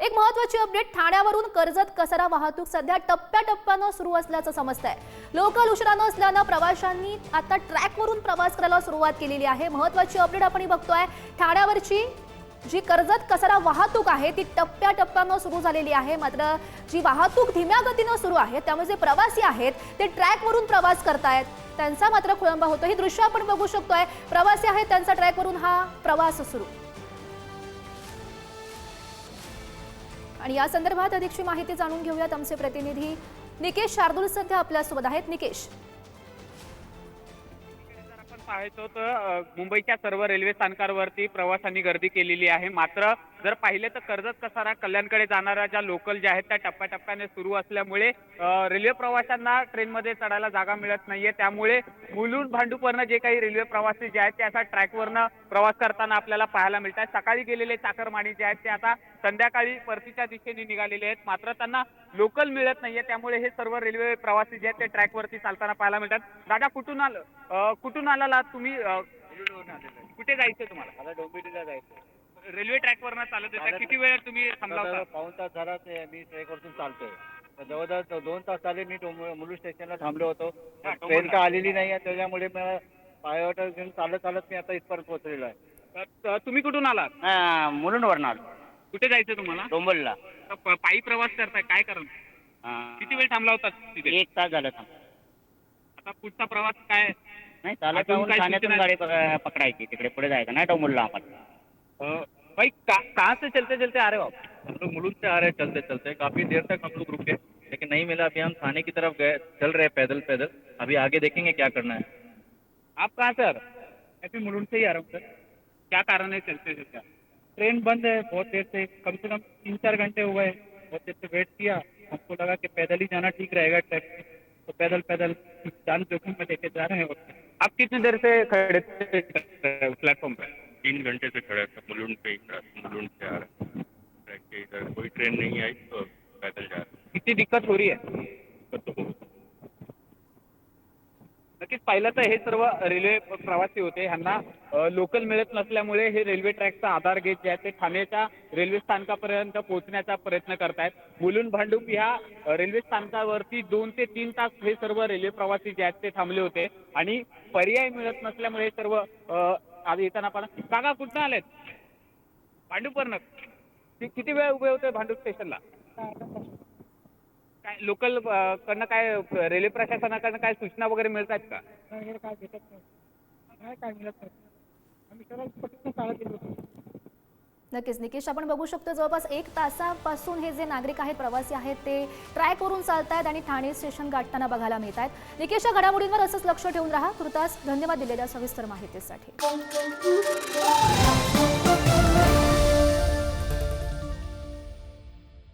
एक महत्वाची अपडेट ठाण्यावरून कर्जत कचरा वाहतूक सध्या टप्प्याटप्प्यानं सुरू असल्याचं समजतंय. लोकल उशिरानं असल्यानं प्रवाशांनी आता ट्रॅकवरून प्रवास करायला सुरुवात केलेली आहे. महत्वाची अपडेट आपण बघतोय. ठाण्यावरची जी कर्जत कचरा वाहतूक आहे ती टप्प्याटप्प्यानं सुरू झालेली आहे. मात्र जी वाहतूक धीम्या गतीनं सुरू आहे त्यामुळे जे प्रवासी आहेत ते ट्रॅकवरून प्रवास करतायत. त्यांचा मात्र खोळंबा होतो. ही दृश्य आपण बघू शकतोय. प्रवासी आहेत त्यांचा ट्रॅकवरून हा प्रवास सुरू. आणि या संदर्भात अधिकची माहिती जाणून घेऊयात आमचे प्रतिनिधी निकेश शार्दूल सध्या आपल्यासोबत आहेत. निकेश. जर आपण पाहतो तर मुंबईच्या सर्व रेल्वे स्थानकावरती प्रवाशांनी गर्दी केलेली आहे. मात्र जर पाहिले तर कर्जत कसारा कल्याणकडे जाणाऱ्या ज्या लोकल ज्या आहेत त्या टप्प्याटप्प्याने सुरू असल्यामुळे रेल्वे प्रवाशांना ट्रेनमध्ये चढायला जागा मिळत नाहीये. त्यामुळे मुलून भांडूपवरनं जे काही रेल्वे प्रवासी जे आहेत ते असा ट्रॅकवरनं प्रवास करताना आपल्याला पाहायला मिळतात सकाळी गेलेले चाकरमानी जे आहेत ते आता संध्याकाळी परतीच्या दिशेने निघालेले आहेत. मात्र त्यांना लोकल मिळत नाहीये. त्यामुळे हे सर्व रेल्वे प्रवासी जे आहेत ते ट्रॅकवरती चालताना पाहायला मिळतात. दादा कुठून आलं? कुठून आला तुम्ही? कुठे जायचं तुम्हाला? डोंबिवलीला जायचं रेल्वे ट्रॅकवरनं चालत होता किती वेळ तुम्ही थांबला होता? पाऊण तास झाला ते मी ट्रेकवरतून चालतोय. जवळजवळ दोन तास झाले मी मुलुंड स्टेशनला थांबलो होतो. ट्रेन. का आलेली नाही आहे त्याच्यामुळे मला पायवाट घेऊन चालत चालत मी आता इथपर्यंत पोहोचलेलो आहे. तर तुम्ही कुठून आलात? मुलुंडवरून आलो. कुठे जायचं तुम्हाला? प- पायी प्रवास करताय काय कारण? किती वेळ थांबला होता तिथे? एक तास झाला आता पुढचा प्रवास काय? नाही चालत ठाण्यातून गाडी पक- पकडायची. तिकडे पुढे जायचं नाही डोंबलला आम्हाला. अ, भाई कहाँ से चलते चलते आ रहे हो आप? हम लोग मुलुंड से आ रहे हैं चलते चलते। काफ़ी देर तक हम लोग रुके लेकिन नहीं मिला। अभी हम थाने की तरफ़ गए चल रहे पैदल पैदल। अभी आगे देखेंगे क्या करना है। आप कहाँ से आ रहे हो? मैं भी मुलुंड से ही आ रहा हूँ सर। क्या कारण है चलते चलते ट्रेन बंद है बहुत देर से कम से कम तीन चार घंटे हुए हैं। बहुत देर से वेट किया हमको लगा कि पैदल ही जाना ठीक रहेगा ट्रैक पे तो पैदल पैदल जान जोखिम में लेके जा रहे हैं। आप कितनी देर से खड़े थे प्लेटफॉर्म पे? तीन घंटे से खड़े थे मुलुंड पे ही मुलुंड से आ रहा। ट्रैक के इधर कोई ट्रेन नहीं आई तो पैदल जा रहा किती दिक्कत हो रही है। तो नक्कीच पाहिलं तर हे सर्व रेल्वे प्रवासी होते ह्यांना लोकल मिळत नसल्यामुळे हे रेल्वे ट्रॅकचा आधार घेत जे आहे ते ठाण्याच्या रेल्वे स्थानकापर्यंत पोहोचण्याचा प्रयत्न करतायत मुलुंड भांडूप ह्या रेल्वे स्थानकावरती दोन ते तीन तास हे सर्व रेल्वे प्रवासी जे आहेत ते थांबले होते आणि पर्याय मिळत नसल्यामुळे हे सर्व आधी येताना पण काका कुठं आलेत? भांडूपवरनं किती वेळ उभे होते भांडूप स्टेशनला काय लोकल कडनं काय रेल्वे प्रशासनाकडनं काय सूचना वगैरे मिळत आहेत का नक्कीच. निकेश आपण बघू शकतो जवळपास एक तासापासून हे जे नागरिक आहेत प्रवासी आहेत ते ट्राय करून चालत चालतायत आणि ठाणे स्टेशन गाठताना बघायला मिळत आहेत निकेश या घडामोडींवर असंच लक्ष ठेवून राहा. कृतास धन्यवाद दिलेल्या सविस्तर माहितीसाठी.